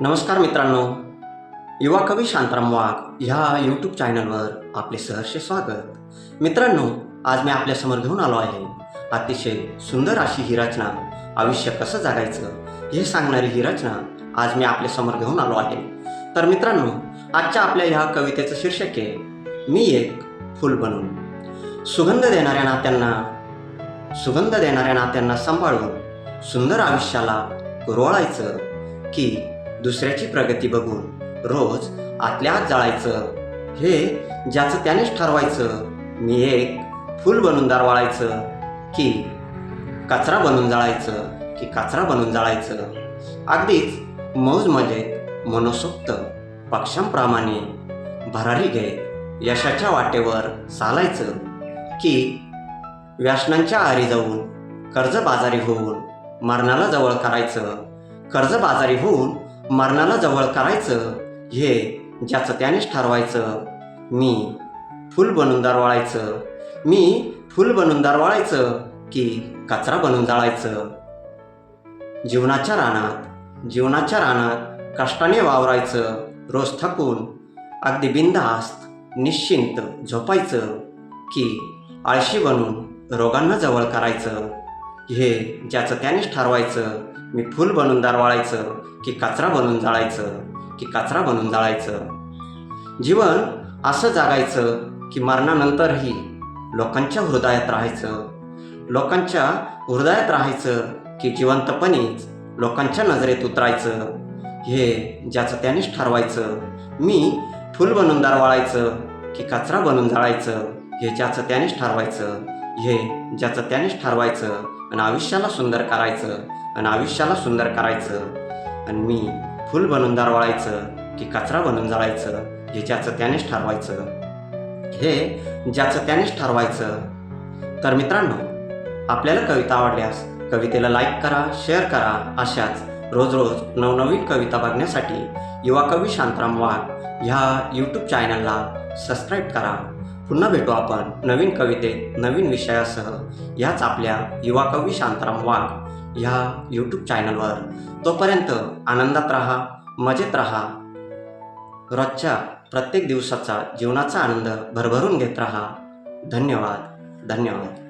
नमस्कार मित्रांनो. युवा कवी शांताराम वाघ ह्या यूट्यूब चॅनलवर आपले सहर्ष स्वागत. मित्रांनो आज मी आपल्यासमोर घेऊन आलो आहे. अतिशय सुंदर अशी ही रचना. आयुष्य कसं जगायचं हे सांगणारी ही रचना आज मी आपल्यासमोर घेऊन आलो आहे. तर मित्रांनो आजच्या आपल्या ह्या कवितेचं शीर्षक आहे मी एक फुल बनून. सुगंध देणाऱ्या नात्यांना सुगंध देणाऱ्या नात्यांना सांभाळून सुंदर आयुष्याला रोळायचं की दुसऱ्याची प्रगती बघून रोज आतल्या आत जाळायचं. हे ज्याचं त्यानेच ठरवायचं. मी एक फुल बनून दारवाळायचं की कचरा बनून जाळायचं की कचरा बनून जाळायचं. अगदीच मौज मजेत मनसोक्त पक्षांप्रमाणे भरारी घेत यशाच्या वाटेवर चालायचं की व्यासनांच्या आरी जाऊन कर्जबाजारी होऊन मरणाला जवळ करायचं. कर्जबाजारी होऊन मरणाला जवळ करायचं हे ज्याचं त्यानेच ठरवायचं. मी फुल बनून दरवाळायचं. मी फुल बनून दरवाळायचं की कचरा बनून जाळायचं. जीवनाच्या रानात जीवनाच्या रानात कष्टाने वावरायचं. रोज थकून अगदी बिनधास्त निश्चिंत झोपायचं की आळशी बनून रोगांना जवळ करायचं. हे ज्याचं त्यानेच ठरवायचं. मी फुल बनून दारवाळायचं की कचरा बनून जाळायचं की कचरा बनून जाळायचं. जीवन असं जागायचं की मरणानंतरही लोकांच्या हृदयात राहायचं. लोकांच्या हृदयात राहायचं की जिवंतपणीच लोकांच्या नजरेत उतरायचं. हे ज्याचं त्यानेच ठरवायचं. मी फुल बनून दारवाळायचं की कचरा बनून जाळायचं हे ज्याचं त्यानेच ठरवायचं. हे ज्याचं त्यानेच ठरवायचं आणि आयुष्याला सुंदर करायचं. आणि आयुष्याला सुंदर करायचं. आणि मी फुल बनून दारवाळायचं की कचरा बनून जाळायचं हे ज्याचं त्यानेच ठरवायचं. हे ज्याचं त्यानेच ठरवायचं. तर मित्रांनो आपल्याला कविता आवडल्यास कवितेला लाईक करा शेअर करा. अशाच रोज रोज नवनवीन कविता बघण्यासाठी युवा कवी शांतराम वाघ ह्या यूट्यूब चॅनलला सबस्क्राईब करा. पुन्हा भेटू आपण नवीन कवितेत नवीन विषयासह. ह्याच आपल्या युवा कवी शांताराम वाघ ह्या यूट्यूब चॅनलवर तोपर्यंत आनंदात राहा मजेत राहा. रोजच्या प्रत्येक दिवसाचा जीवनाचा आनंद भरभरून घेत राहा. धन्यवाद. धन्यवाद.